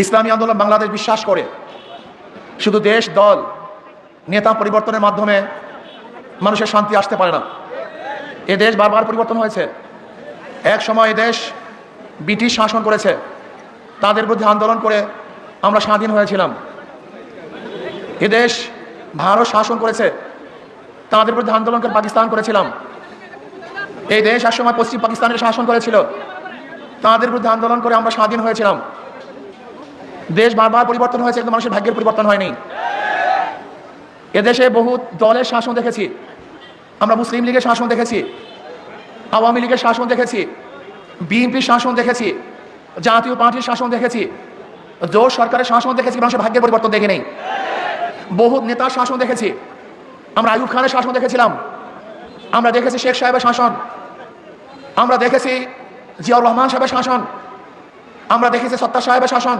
ইসলামী আন্দোলন বাংলাদেশ বিশ্বাস করে। শুধু দেশ, দল, নেতা পরিবর্তনের মাধ্যমে মানুষের শান্তি আসতে পারে না। এ দেশ বারবার পরিবর্তন হয়েছে। এক সময় এ দেশ ব্রিটিশ শাসন করেছে। তাদের বিরুদ্ধে আন্দোলন করে আমরা স্বাধীন হয়েছিলাম। এ দেশ ভারত শাসন করেছে। তাদের বিরুদ্ধে আন্দোলন করে পাকিস্তান করেছিলাম। এই দেশ একসময় পশ্চিম পাকিস্তানের শাসন করেছিল। তাদের বিরুদ্ধে আন্দোলন করে আমরা স্বাধীন হয়েছিলাম। দেশ বারবার পরিবর্তন হয়েছে, কিন্তু মানুষের ভাগ্যের পরিবর্তন হয়নি। এদেশে বহু দলের শাসন দেখেছি। আমরা মুসলিম লীগের শাসন দেখেছি। আওয়ামী লীগের শাসন দেখেছি। বিএনপির শাসন দেখেছি। জাতীয় পার্টির শাসন দেখেছি। জোর সরকারের শাসন দেখেছি মানুষের ভাগ্যের পরিবর্তন দেখে নেই। বহু নেতার শাসন দেখেছি। আমরা আয়ুব খানের শাসন দেখেছিলাম। আমরা দেখেছি শেখ সাহেবের শাসন। আমরা দেখেছি জিয়াউর রহমান সাহেবের শাসন। আমরা দেখেছি সত্তা সাহেবের শাসন।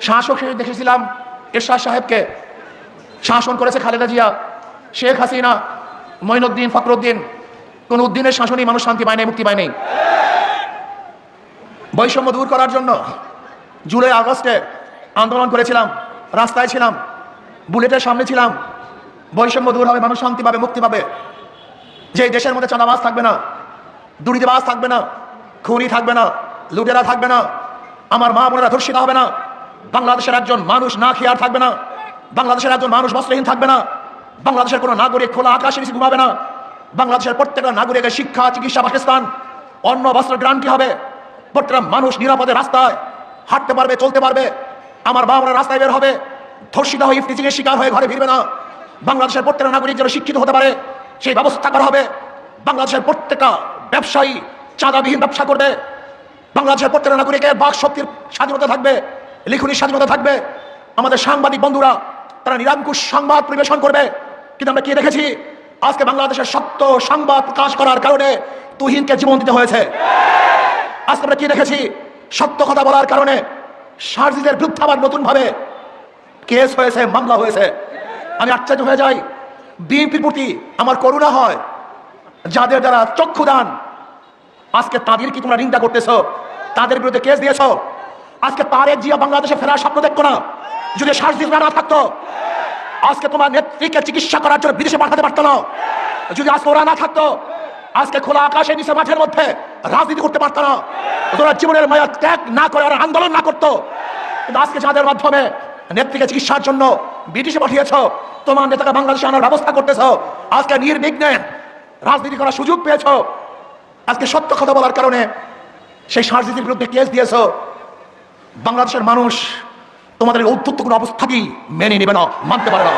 শাসক হিসেবে দেখেছিলাম এরশাদ সাহেবকে। শাসন করেছে খালেদা জিয়া, শেখ হাসিনা, মঈনুদ্দিন, ফখরুদ্দিন। কোন উদ্দিনের শাসনই মানুষ শান্তি পায় নাই, মুক্তি পায় নাই। বৈষম্য দূর করার জন্য জুলাই, আগস্টে আন্দোলন করেছিলাম, রাস্তায় ছিলাম, বুলেটের সামনে ছিলাম। বৈষম্য দূর হবে, মানুষ শান্তি পাবে, মুক্তি পাবে। যে দেশের মধ্যে চাঁদাবাজ থাকবে না, দুর্নীতিবাজ থাকবে না, খুনি থাকবে না, লুটেরা থাকবে না, আমার মা বোনেরা ধর্ষিত হবে না। বাংলাদেশের একজন মানুষ না খেয়ে আর থাকবে না। বাংলাদেশের একজন মানুষ বস্ত্রহীন থাকবে না। বাংলাদেশের কোনো নাগরিক খোলা আকাশে নিচে ঘুমাবে না। বাংলাদেশের প্রত্যেকটা নাগরিকের শিক্ষা, চিকিৎসা, বাসস্থান, অন্ন, বস্ত্র গ্রান্টি হবে? প্রত্যেকটা মানুষ নিরাপদে রাস্তায় হাঁটতে পারবে, চলতে পারবে। আমার বাবা রাস্তায় বের হবে। ধর্ষিত হয়ে ইফটিচিং এর শিকার হয়ে ঘরে ফিরবে না। বাংলাদেশের প্রত্যেকটা নাগরিক যেন শিক্ষিত হতে পারে, সেই ব্যবস্থা করা হবে। বাংলাদেশের প্রত্যেকটা ব্যবসায়ী চাঁদাবিহীন ব্যবসা করবে। বাংলাদেশের প্রত্যেকটা নাগরিকের বাক শক্তির স্বাধীনতা থাকবে। লিখনির স্বাধীনতা থাকবে। আমাদের সাংবাদিক বন্ধুরা, তারা নিরঙ্কুশ সংবাদ পরিবেশন করবে। কিন্তু আমরা কি দেখেছি? আজকে বাংলাদেশের সত্য সংবাদ প্রকাশ করার কারণে তুহিনকে জীবন দিতে হয়েছে। আজকে আমরা কি দেখেছি? সত্য কথা বলার কারণে সার্জিদের বিরুদ্ধে আবার নতুনভাবে কেস হয়েছে, মামলা হয়েছে। আমি আশ্চর্য হয়ে যাই। বিএনপির প্রতি আমার করুণা হয়, যাদের যারা চক্ষু দান আজকে তাদের কি তোমরা নিন্দা করতেছো? তাদের বিরুদ্ধে কেস দিয়েছ? আজকে তারেক জিয়া বাংলাদেশে ফেরার স্বপ্ন দেখতো না। যদি সার্জিস না থাকতো, আজকে তোমার নেত্রীকে চিকিৎসা করার জন্য বিদেশে পাঠাতে পারতো না। যদি আজকে ওরা না থাকতো, আজকে খোলা আকাশে নিচে মাঠের মধ্যে রাজনীতি করতে পারতো না। ওরা জীবনের মায়া ত্যাগ না করে ওরা আন্দোলন না করতো। কিন্তু আজকে যাদের মাধ্যমে নেত্রীকে চিকিৎসার জন্য ব্রিটিশে পাঠিয়েছ, তোমার নেতাকে বাংলাদেশে আনার ব্যবস্থা করতেছ, আজকে নির্বিঘ্নে রাজনীতি করার সুযোগ পেয়েছ। আজকে সত্য কথা বলার কারণে সেই সার্জিতির বিরুদ্ধে কেস দিয়েছ। বাংলাদেশের মানুষ তোমাদের এই ঔদ্ধত্য কোনো অবস্থাকেই মেনে নেবে না মানতে পারে না।